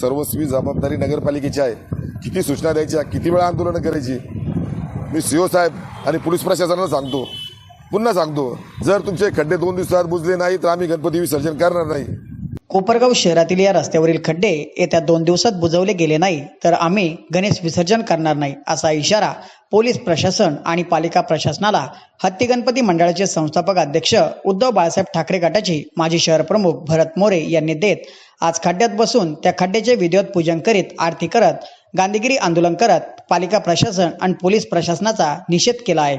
सर्वस्वी जबाबदारी नगरपालिकेची आहे. किती सूचना द्यायच्या किती वेळा आंदोलनं करायची? मी सीओ साहेब आणि पोलीस प्रशासनाला सांगतो. पुन्हा सांगतो जर तुमचे खड्डे दोन दिवसात बुजले नाही तर आम्ही गणपती विसर्जन करणार नाही. कोपरगाव शहरातील या रस्त्यावरील खड्डे येत्या दोन दिवसात बुजवले गेले नाही तर आम्ही गणेश विसर्जन करणार नाही असा इशारा पोलीस प्रशासन आणि पालिका प्रशासनाला हत्ती गणपती मंडळाचे संस्थापक अध्यक्ष उद्धव बाळासाहेब ठाकरे गटाचे माजी शहर प्रमुख भरत मोरे यांनी देत आज खड्ड्यात बसून त्या खड्ड्याचे विधिवत पूजन करीत आरती करत गांधीगिरी आंदोलन करत पालिका प्रशासन आणि पोलीस प्रशासनाचा निषेध केला आहे.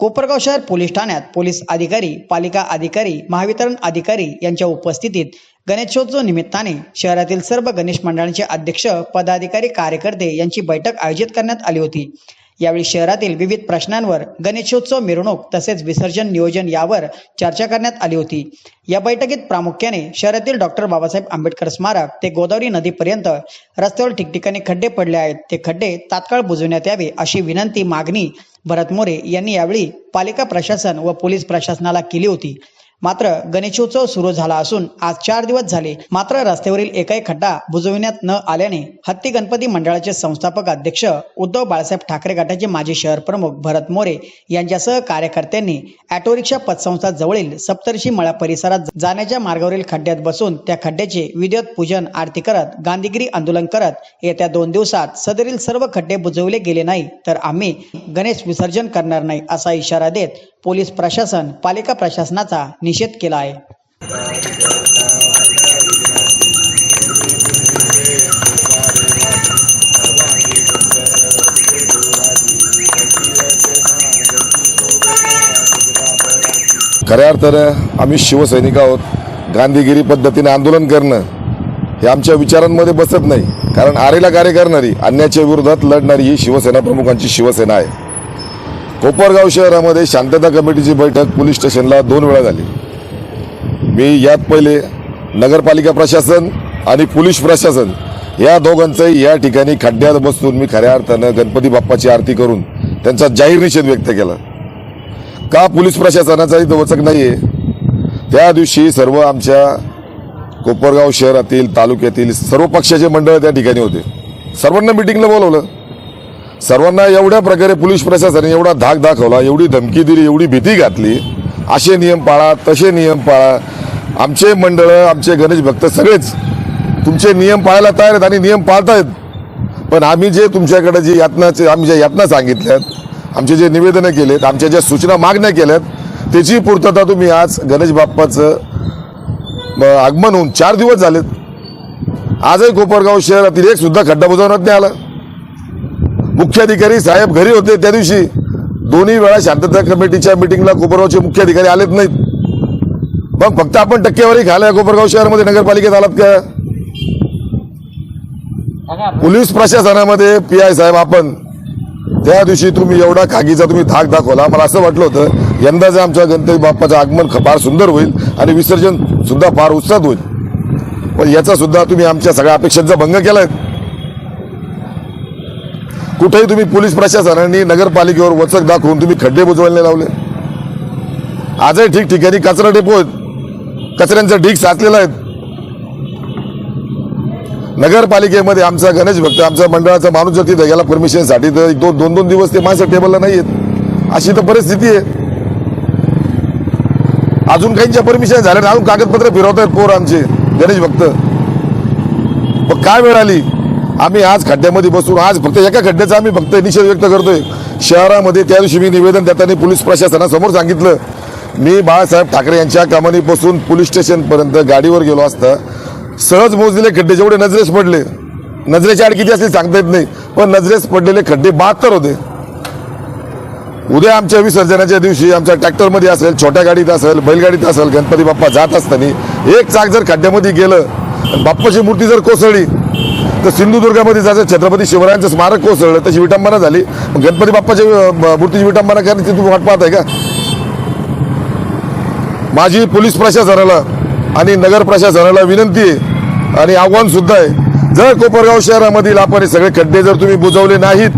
कोपरगाव शहर पोलीस ठाण्यात पोलीस अधिकारी पालिका अधिकारी महावितरण अधिकारी यांच्या उपस्थितीत गणेशोत्सव निमित्ताने शहरातील सर्व गणेश मंडळांचे अध्यक्ष पदाधिकारी कार्यकर्ते यांची बैठक आयोजित करण्यात आली होती. यावेळी शहरातील विविध प्रश्नांवर गणेशोत्सव मिरवणूक तसेच विसर्जन नियोजन यावर चर्चा करण्यात आली होती. या बैठकीत प्रामुख्याने शहरातील डॉक्टर बाबासाहेब आंबेडकर स्मारक ते गोदावरी नदीपर्यंत रस्त्यावर ठिकठिकाणी खड्डे पडले आहेत. ते खड्डे तात्काळ बुजवण्यात यावे अशी विनंती मागणी भरत मोरे यांनी यावेळी पालिका प्रशासन व पोलीस प्रशासनाला केली होती. मात्र गणेशोत्सव सुरू झाला असून आज चार दिवस झाले मात्र रस्त्यावरील एकही खड्डा बुजविण्यात न आल्याने हत्ती गणपती मंडळाचे संस्थापक अध्यक्ष उद्धव बाळासाहेब ठाकरे गटाचे माजी शहर प्रमुख भरत मोरे यांच्यासह कार्यकर्त्यांनी ऑटो रिक्षा पतसंस्था जवळील सप्तर्षी मळा परिसरात जाण्याच्या मार्गावरील खड्ड्यात बसून त्या खड्ड्याचे विद्युत पूजन आरती करत गांधीगिरी आंदोलन करत येत्या दोन दिवसात सदरील सर्व खड्डे बुजवले गेले नाही तर आम्ही गणेश विसर्जन करणार नाही असा इशारा देत पोलीस प्रशासन पालिका प्रशासनाचा निषेध केला आहे खऱ्या अर्थानं आम्ही शिवसैनिक आहोत. गांधीगिरी पद्धतीने आंदोलन करणं हे आमच्या विचारांमध्ये बसत नाही. कारण आरेला कार्य करणारी अन्याच्या विरोधात लढणारी ही शिवसेना प्रमुखांची शिवसेना आहे. कोपरगाव शहरामध्ये शांतता कमिटीची बैठक पोलीस स्टेशनला दोन वेळा झाली. मी यात पहिले नगरपालिका प्रशासन आणि पोलीस प्रशासन या दोघांचंही या ठिकाणी खड्ड्यात बसून मी खऱ्या अर्थानं गणपती बाप्पाची आरती करून त्यांचा जाहीर निषेध व्यक्त केला. का पोलीस प्रशासनाचाही दवचक नाही आहे त्या दिवशी सर्व आमच्या कोपरगाव शहरातील तालुक्यातील सर्व पक्षाचे मंडळ त्या ठिकाणी होते. सर्वांना मिटिंगला बोलवलं. सर्वांना एवढ्या प्रकारे पोलीस प्रशासनाने एवढा धाक दाखवला एवढी धमकी दिली एवढी भीती घातली असे नियम पाळा तसे नियम पाळा. आमचे मंडळ आमचे गणेश भक्त सगळेच तुमचे नियम पाळायला तयार आहेत आणि नियम पाळतायत. पण आम्ही जे तुमच्याकडे जे यातनाचे आम्ही ज्या यातना सांगितल्यात आमचे जे निवेदनं केलेत आमच्या ज्या सूचना मागण्या केल्यात त्याची पूर्तता तुम्ही आज गणेश बाप्पाचं आगमन होऊन चार दिवस झालेत. आजही कोपरगाव शहरातील एक सुद्धा खड्डा बुजवण्यात नाही आला. मुख्याधिकारी साहेब घरी होते त्या दिवशी. दोन्ही वेळा शांतता कमिटीच्या मिटिंगला कोपरगावचे मुख्याधिकारी आलेत नाहीत. मग फक्त आपण टक्केवारी खायला कोपरगाव शहरामध्ये नगरपालिकेत आलात का? पोलीस प्रशासनामध्ये पी आय साहेब आपण. त्या दिवशी तुम्ही एवढा खागीचा तुम्ही धाक दाखवला. मला असं वाटलं होतं यंदाचं आमच्या गणपती बाप्पाचं आगमन फार सुंदर होईल आणि विसर्जन सुद्धा फार उत्साहात होईल. पण याचा सुद्धा तुम्ही आमच्या सगळ्या अपेक्षांचा भंग केलाय कुठेही तुम्ही पोलीस प्रशासनाने नगरपालिकेवर वचक दाखवून तुम्ही खड्डे बुजवायला लावले. आजही ठिकठिकाणी कचरा डेपो आहेत. कचऱ्यांचा ढीक साचलेला आहेत. नगरपालिकेमध्ये आमचा गणेश भक्त आमच्या मंडळाचा माणूस जर तिथे गेला परमिशनसाठी तर एक दोन दोन दोन दिवस ते माणसं टेबलला नाही आहेत अशी तर परिस्थिती आहे. अजून काहींच्या परमिशन झाल्या अजून कागदपत्र फिरवत आहेत पोर आमचे गणेश भक्त. मग काय वेळ आली? आम्ही आज खड्ड्यामध्ये बसून आज फक्त एका खड्ड्याचा आम्ही फक्त निषेध व्यक्त करतोय. शहरामध्ये त्या दिवशी मी निवेदन देताना पोलीस प्रशासनासमोर सांगितलं. मी बाळासाहेब ठाकरे यांच्या कमानीपासून पोलीस स्टेशनपर्यंत गाडीवर गेलो असता सहज मोजलेले खड्डे जेवढे नजरेस पडले नजरेच्या आड किती असतील सांगता येत नाही पण नजरेस पडलेले खड्डे बहात्तर होते. उद्या आमच्या विसर्जनाच्या दिवशी आमच्या ट्रॅक्टरमध्ये असेल छोट्या गाडीत असेल बैलगाडीत असेल गणपती बाप्पा जात असताना एक चाक जर खड्ड्यामध्ये गेलं बाप्पाची मूर्ती जर कोसळली तर सिंधुदुर्गामध्ये जायचं छत्रपती शिवरायांचं स्मारक कोसळलं तशी विटंबना झाली. गणपती बाप्पाच्या मूर्तीची विटंबना करण्याची तुम्ही वाट पाहत आहे का? माझी पोलीस प्रशासनाला आणि नगर प्रशासनाला विनंती आहे आणि आव्हान सुद्धा आहे. जर कोपरगाव शहरामधील आपण हे सगळे खड्डे जर तुम्ही बुजवले नाहीत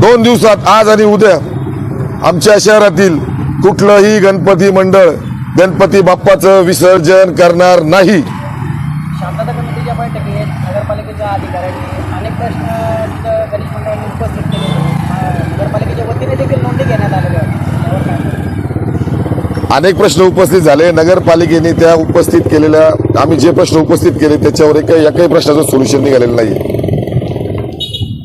दोन दिवसात आज आणि उद्या आमच्या शहरातील कुठलंही गणपती मंडळ गणपती बाप्पाचं विसर्जन करणार नाही. शांतता कमिटीच्या बैठकीत नगरपालिकेच्या अधिकाऱ्यांनी अनेक प्रश्न तिथं गणेश मंडळांनी उपस्थित केले नगरपालिकेच्या वतीने देखील नोंदी घेण्यात आलेल्या अनेक प्रश्न उपस्थित झाले. नगरपालिकेने त्या उपस्थित केलेल्या आम्ही जे प्रश्न उपस्थित केले त्याच्यावर एकही एकही प्रश्नाचं सोल्युशन निघालेलं नाही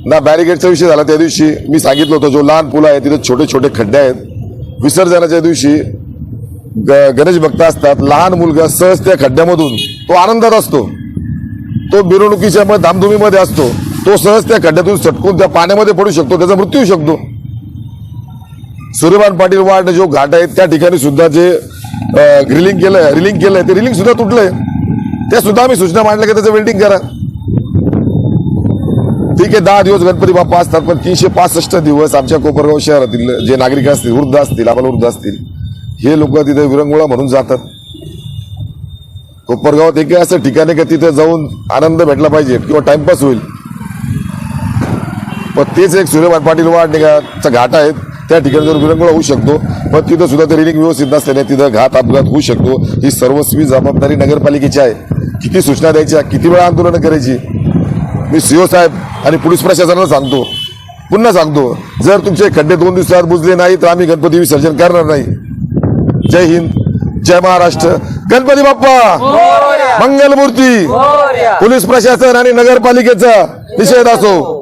ना बॅरिकेडचा विषय झाला त्या दिवशी. मी सांगितलं होतं जो लहान पूल आहे तिथे छोटे छोटे खड्डे आहेत. विसर्जनाच्या दिवशी गणेश भक्त असतात लहान मुलगा सहज त्या खड्ड्यामधून तो आनंदात असतो. तो मिरवणुकीच्या धामधुमीमध्ये असतो. तो सहज त्या खड्ड्यातून सटकून त्या पाण्यामध्ये पडू शकतो त्याचा मृत्यू होऊ शकतो. सूर्यमान पाटील वाड जो घाट आहे त्या ठिकाणी सुद्धा जे ग्रिलिंग केलंय रिलिंग केलंय ते रिलिंग सुद्धा तुटलंय. त्या सुद्धा आम्ही सूचना मांडल्या की त्याचं वेल्डिंग करा. ठीक आहे दहा दिवस गणपती बाप्पा असतात पण तीनशे पासष्ट दिवस आमच्या कोपरगाव शहरातील जे नागरिक असतील वृद्ध असतील आम्हाला वृद्ध असतील हे लोक तिथे विरंगुळा म्हणून जातात. कोपरगावात एक असं ठिकाण आहे का तिथे जाऊन आनंद भेटला पाहिजे किंवा टाइमपास होईल. पण तेच एक सूर्यभान पाटील वाट निघाचा घाट आहेत त्या ठिकाणी जर विरंगुळा होऊ शकतो. पण तिथं सुद्धा ते रिडिंग व्यवस्थित नसल्याने तिथं घात अपघात होऊ शकतो. ही सर्वस्वी जबाबदारी नगरपालिकेची आहे. किती सूचना द्यायच्या? किती वेळा आंदोलनं करायची? मी सीओ साहेब आणि पोलीस प्रशासनाला सांगतो. पुन्हा सांगतो. जर तुमचे खड्डे दोन दिवसात बुजले नाही तर आम्ही गणपती विसर्जन करणार नाही. जय हिंद जय महाराष्ट्र. गणपती बाप्पा मंगलमूर्ती पोलीस प्रशासन आणि नगरपालिकेचा निषेध असो.